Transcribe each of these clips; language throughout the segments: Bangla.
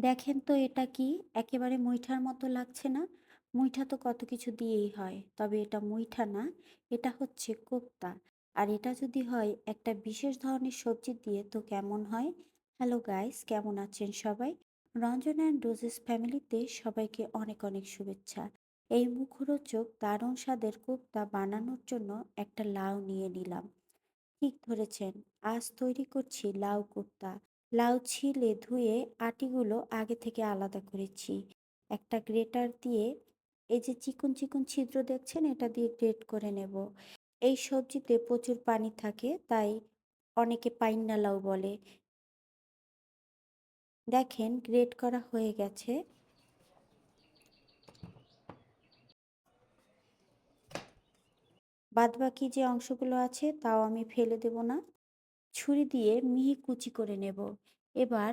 দেখেন তো এটা কি? একেবারে মুইঠার মতো লাগছে না? মুইঠা তো কত কিছু দিয়েই হয়, তবে এটা মুইঠা না, এটা হচ্ছে কোপ্তা। আর এটা যদি হয় একটা বিশেষ ধরনের সবজি দিয়ে, তো কেমন হয়? হ্যালো গাইস কেমন আছেন সবাই? রঞ্জন অ্যান্ড রোজেস ফ্যামিলিতে সবাইকে অনেক অনেক শুভেচ্ছা। এই মুখরোচক দারুণ স্বাদের কোপ্তা বানানোর জন্য একটা লাউ নিয়ে নিলাম। ঠিক ধরেছেন, আজ তৈরি করছি লাউ কোপ্তা। লাউ ছিলে ধুয়ে আটিগুলো আগে থেকে আলাদা করেছি। একটা গ্রেটার দিয়ে এই যে চিকন চিকন ছিদ্র দেখছেন? এটা দিয়ে গ্রেট করে নেব। এই সবজিতে প্রচুর পানি থাকে, তাই অনেকে পাইন্না লাউ বলে। দেখেন, গ্রেট করা হয়ে গেছে। বাদবাকি যে অংশগুলো আছে, তাও আমি ফেলে দেব না। ছুরি দিয়ে মিহি কুচি করে নেব। এবার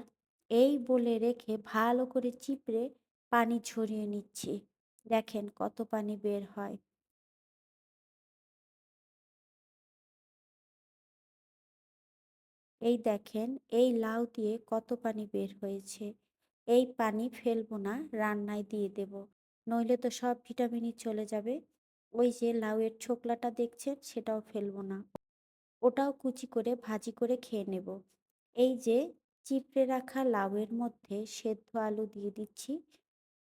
এই বলে রেখে ভালো করে চিপড়ে পানি ঝরিয়ে নিচ্ছি। দেখেন কত পানি বের হয়। এই দেখেন, এই লাউ দিয়ে কত পানি বের হয়েছে। এই পানি ফেলব না, রান্নায় দিয়ে দেব। নইলে তো সব ভিটামিনই চলে যাবে। ওই যে লাউয়ের ছোকলাটা দেখছেন, সেটাও ফেলব না। ওটাও কুচি করে ভাজি করে খেয়ে নেব। এই যে চিপড়ে রাখা লাউয়ের মধ্যে সেদ্ধ আলু দিয়ে দিচ্ছি।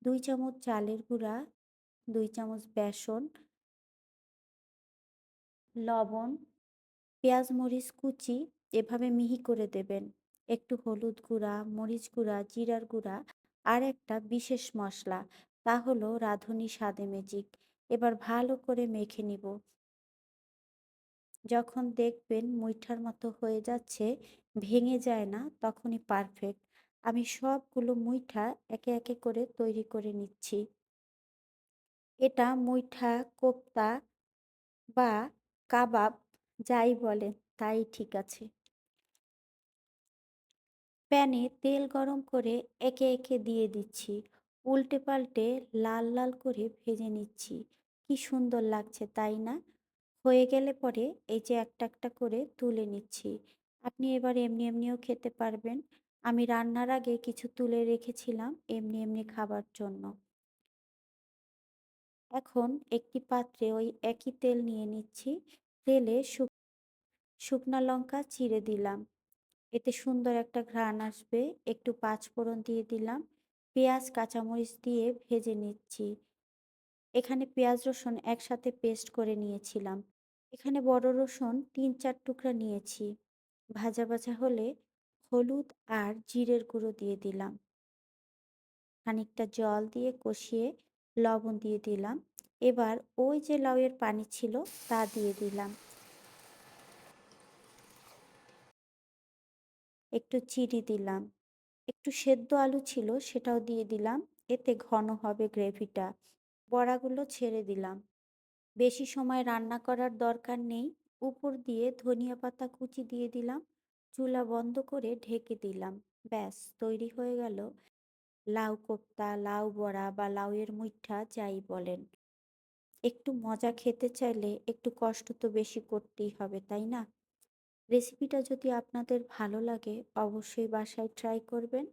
দুই চামচ চালের গুঁড়া, দুই চামচ বেসন, লবণ, পেঁয়াজ মরিচ কুচি এভাবে মিহি করে দেবেন। একটু হলুদ গুঁড়া, মরিচ গুঁড়া, জিরার গুঁড়া আর একটা বিশেষ মশলা। তা হলো রাঁধুনি স্বাদে ম্যাজিক এবার ভালো করে মেখে নিব। যখন দেখবেন মুইঠার মতো হয়ে যাচ্ছে, ভেঙে যায় না, তখনই পারফেক্ট আমি সবগুলো মুইঠা একে একে করে তৈরি করে নিচ্ছি। এটা মুইঠা, কোপ্তা বা কাবাব যাই বলেন, তাই ঠিক আছে। প্যানে তেল গরম করে একে একে দিয়ে দিচ্ছি। উল্টে পাল্টে লাল লাল করে ভেজে নিচ্ছি। কি সুন্দর লাগছে, তাই না? হয়ে গেলে পরে এই যে একটা একটা করে তুলে নিচ্ছি। আপনি এবার এমনি, এমনিও খেতে পারবেন। আমি রান্নার আগে কিছু তুলে রেখেছিলাম এমনি এমনি খাবার জন্য। এখন একটি পাত্রে ওই একই তেল নিয়ে নিচ্ছি। তেলে শুকনা লঙ্কা চিড়ে দিলাম। এতে সুন্দর একটা ঘ্রাণ আসবে। একটু পাঁচফোড়ন দিয়ে দিলাম। পেঁয়াজ, কাঁচামরিচ দিয়ে ভেজে নিচ্ছি। এখানে পেঁয়াজ রসুন একসাথে পেস্ট করে নিয়েছিলাম। এখানে বড় রসুন তিন চার টুকরা নিয়েছি। ভাজা ভাজা হলে হলুদ আর জিরের গুঁড়ো দিয়ে দিলাম। খানিকটা জল দিয়ে কষিয়ে লবণ দিয়ে দিলাম। এবার ওই যে লাউয়ের পানি ছিল তা দিয়ে দিলাম। একটু চিড়ি দিলাম। একটু সেদ্ধ আলু ছিল সেটাও দিয়ে দিলাম। এতে ঘন হবে গ্রেভিটা। বড়াগুলো ছেড়ে দিলাম। বেশি সময় রান্না করার দরকার নেই। উপর দিয়ে ধনিয়া পাতা কুচি দিয়ে দিলাম। চুলা বন্ধ করে ঢেকে দিলাম। ব্যাস, তৈরি হয়ে গেল। লাউ কোপ্তা, লাউ বড়া বা লাউয়ের মুইঠা যাই বলেন। একটু মজা খেতে চাইলে একটু কষ্ট তো বেশি করতেই হবে, তাই না? রেসিপিটা যদি আপনাদের ভালো লাগে, অবশ্যই বাসায় ট্রাই করবেন।